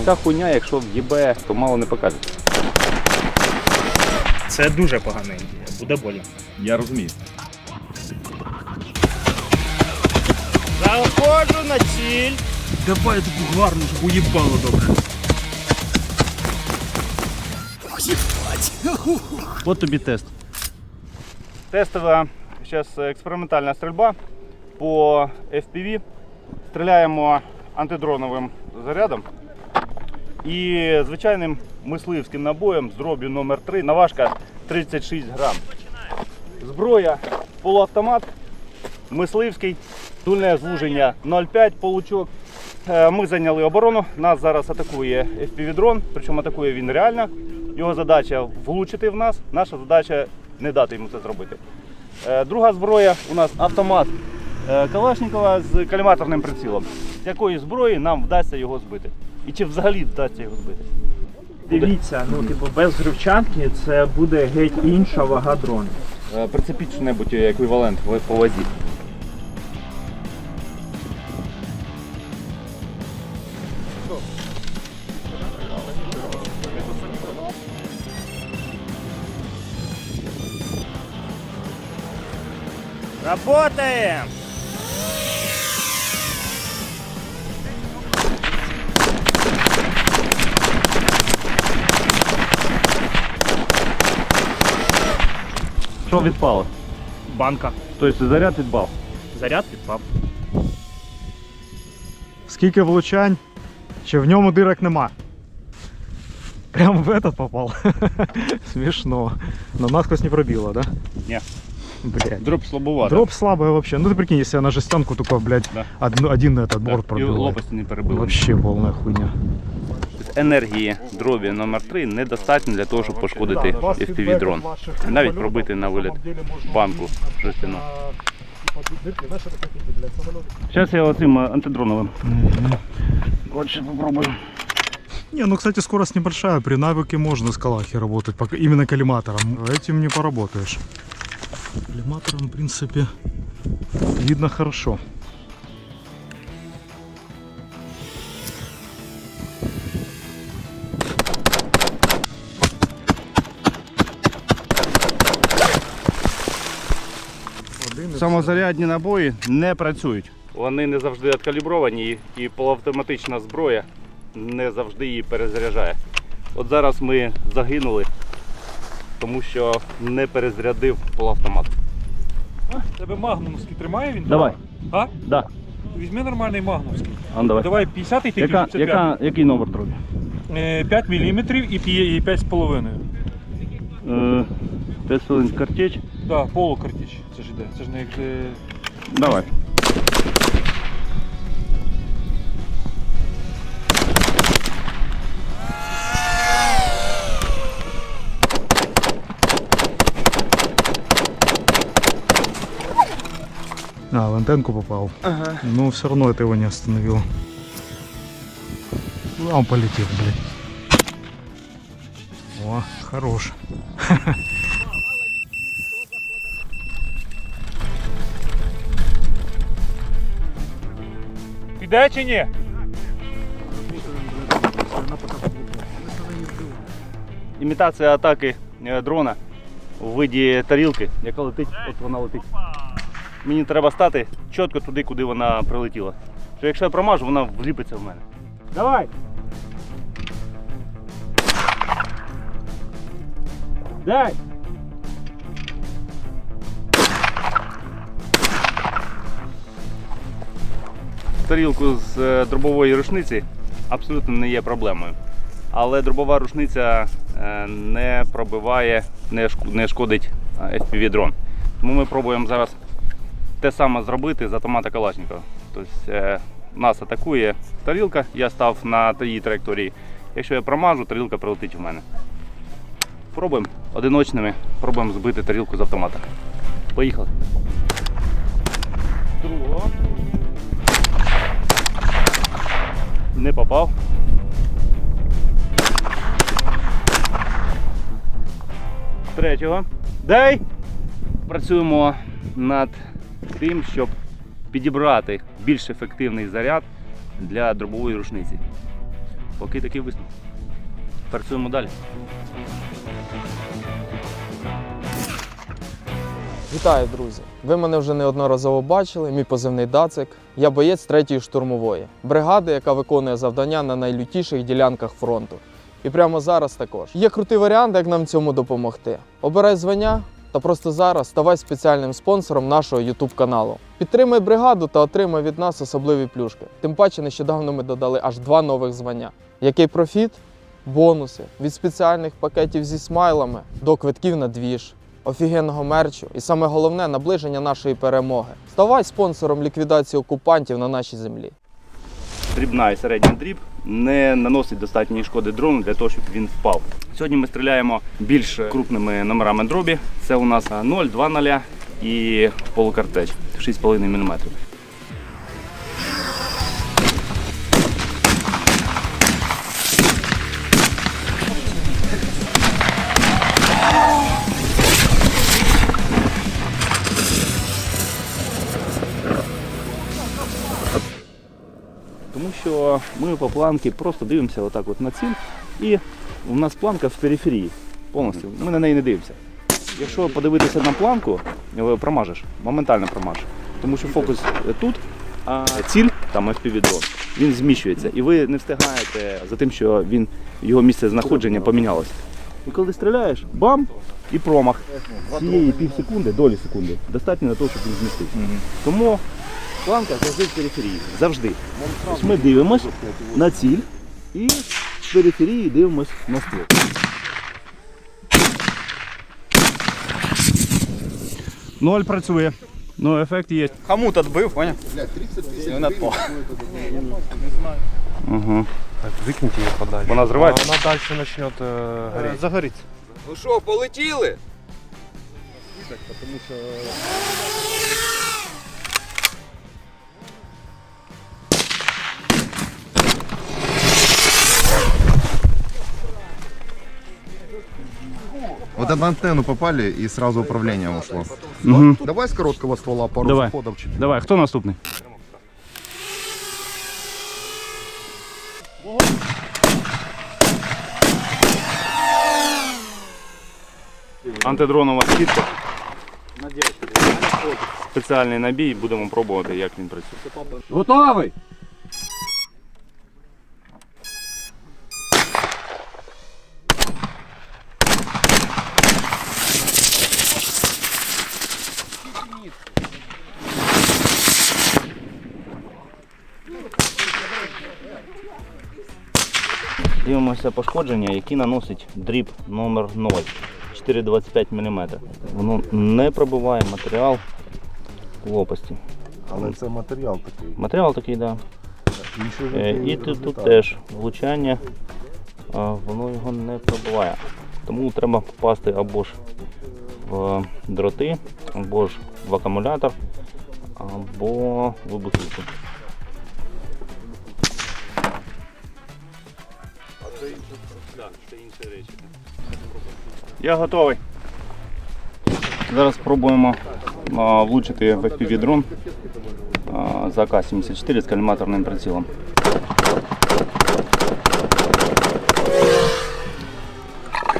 Оця хуйня, якщо в'їбе, то мало не покажеться. Це дуже погана ідея, буде болі. Я розумію. Заходжу на ціль. Давай таку гарну, щоб уїбало добре. От тобі тест. Тестова зараз експериментальна стрільба по FPV. Стріляємо антидроновим зарядом і звичайним мисливським набоєм з дроб'ю номер 3 наважка 36 грам. Зброя полуавтомат, мисливський, дульне звуження 0,5 получок. Е, Ми зайняли оборону. Нас зараз атакує FPV-дрон, причому атакує він реально. Його задача влучити в нас, наша задача не дати йому це зробити. Е, Друга зброя у нас автомат е, Калашникова з каліматорним прицілом. З якої зброї нам вдасться його збити? І чи взагалі вдасться його збити? Дивіться, ну типу без гривчанки це буде геть інша вага дрону. Е, Прицепіть що-небудь еквівалент в- по вазі. Работаем! Що відпало? Банка. Тобто заряд відпав. Заряд відпав. Скільки влучань, чи в ньому дирок нема. Прямо в этот попал. Смешно. Но насквозь не пробило, да? Не. Блядь. Дроп слабовато. Дроп слабый вообще. Ну ты прикинь, если я на жестянку только, блядь, Да. одну- один этот борт І пробил. лопасті не перебили. Вообще полная хуйня. Енергії дробі номер 3 недостатньо для того, щоб пошкодити FPV-дрон. Навіть пробити на виліт банку жестяну. Зараз я оцим антидроновим. Отже, попробую. Не, ну кстати, скорость небольшая. При навыке можно с калахи работать. пока- Именно коллиматором. Этим не поработаешь. Коллиматором, в принципе, видно хорошо. Самозарядні набої не працюють. Вони не завжди відкалібровані і- і полуавтоматична зброя не завжди її перезаряджає. От зараз ми загинули, тому що не перезарядив полуавтомат. Тебе магнумський тримає він? Давай. А? Да. Візьми нормальний магнумський. А ну, давай. Давай 50 ти Яка, 55. яка, який номер дробі? Е, 5 мм і п'є- і 5,5. Е, 5 хвилин картеч. Да, полукартіч. Це ж іде. Це ж не як. е, Давай. А, в антенку попал. Но все равно это его не остановило. Ну, а он полетел, блядь. О, хорош. Піде чи ні? Імітація атаки е, дрона у виді тарілки, яка летить, от вона летить. Мені треба стати чітко туди, куди вона прилетіла. Що якщо я промажу, вона вліпиться в мене. Давай! Дай! Тарілку з е, дробової рушниці абсолютно не є проблемою. Але дробова рушниця е, не пробиває, не шкодить е, FPV-дрон. Тому ми пробуємо зараз те саме зробити з автомата Калашникова. Тобто нас атакує тарілка, я став на її траєкторії. Якщо я промажу, тарілка прилетить в мене. Пробуємо одиночними, пробуємо збити тарілку з автомата. Поїхали. Другого. Не попав. Третього. Дай! Працюємо над тим, щоб підібрати більш ефективний заряд для дробової рушниці. Поки такий висновок. Працюємо далі. Вітаю, друзі! Ви мене вже неодноразово бачили. Мій позивний Дацик. Я боєць 3-ї штурмової бригади, яка виконує завдання на найлютіших ділянках фронту. І прямо зараз також. Є крутий варіант, як нам цьому допомогти. Обирай звання та просто зараз ставай спеціальним спонсором нашого YouTube каналу. Підтримай бригаду та отримай від нас особливі плюшки. Тим паче, нещодавно ми додали аж два нових звання. Який профіт? Бонуси від спеціальних пакетів зі смайлами до квитків на двіж офігенного мерчу і саме головне наближення нашої перемоги. Ставай спонсором ліквідації окупантів на нашій землі. дрібна і середня дріб не наносить достатньої шкоди дрону для того, щоб він впав. Сьогодні ми стріляємо більш крупними номерами дробі. Це у нас 0, 2 0 і полукартеч 6,5 мм. Тому що ми по планці просто дивимося отак от на ціль, і у нас планка в периферії повністю. Ми на неї не дивимося. Якщо подивитися на планку, е, промажеш, моментально промажеш. Тому що фокус тут, а ціль, там FPV дрон, він зміщується. І ви не встигаєте за тим, що він, його місце знаходження помінялося. І коли стріляєш, бам! І промах. Цієї пів секунди, долі секунди, достатньо для того, щоб він змістився. Тому планка завжди в периферії. Завжди. Тобто ми дивимось на ціль і з периферії дивимось на ствол. Ноль працює. Ну, ефект є. Хомут отбив, понял? І він отпав. Угу. Викиньте ее подальше. Вона зривається? Она дальше начнет э, гореть. Загориться. Ну що, полетіли? Вот на антенну попали и сразу управление ушло. Угу. Давай с короткого ствола пару Давай. заходов. чуть. Давай, хто наступний? Антидронова сітка. Спеціальний набій, будемо пробувати, як він працює. Готовий? Дивимося пошкодження, які наносить дріб номер 0 4,25 мм. Воно не пробиває матеріал лопасті. Але це матеріал такий. Матеріал такий, так. Да. Е, І тут, тут теж влучання, воно його не пробиває. Тому треба попасти або ж в дроти, або ж в акумулятор, або в вибухівку. Я готовий. Зараз спробуємо влучити в FPV дрон за АК-74 з каліматорним прицілом.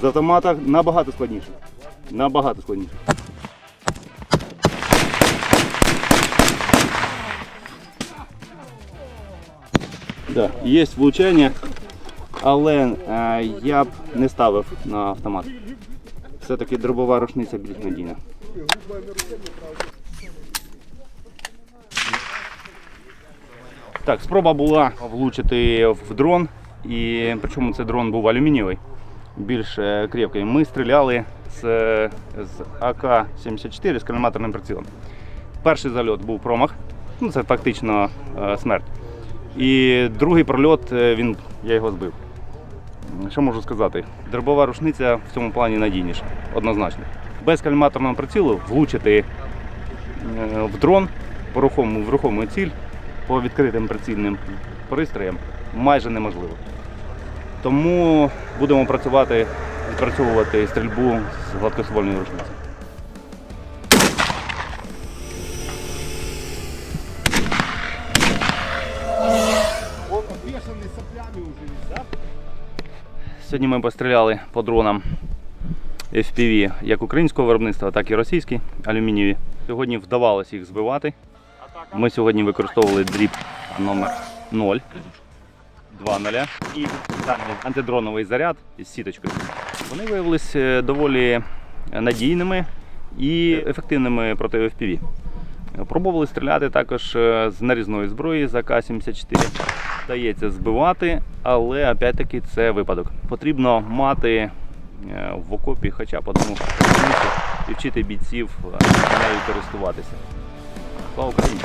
З автомата набагато складніше. Набагато складніше. Да, є влучання, але е, я б не ставив на автомат. Все-таки дробова рушниця більш надійна. Так, спроба була влучити в дрон, і причому цей дрон був алюмінієвий, більш е, крепкий. Ми стріляли з, з АК-74 з каліматорним прицілом. Перший зальот був промах, ну це фактично е, смерть. І другий прольот, е, він, я його збив. Що можу сказати? Дробова рушниця в цьому плані надійніша, однозначно. Без каліматорного прицілу влучити е, в дрон по рухому, в рухому ціль по відкритим прицільним пристроям майже неможливо. Тому будемо працювати, відпрацьовувати стрільбу з гладкоствольної рушниці. Он соплями уже да? Сьогодні ми постріляли по дронам FPV як українського виробництва, так і російські алюмінієві. Сьогодні вдавалося їх збивати. Ми сьогодні використовували дріб номер 0, 2.0 і антидроновий заряд із сіточкою. Вони виявилися доволі надійними і ефективними проти FPV. Пробували стріляти також е, з нарізної зброї за К-74. Вдається збивати, але опять-таки це випадок. Потрібно мати е, в окопі хоча б одну і вчити бійців е, нею користуватися. Слава Україні!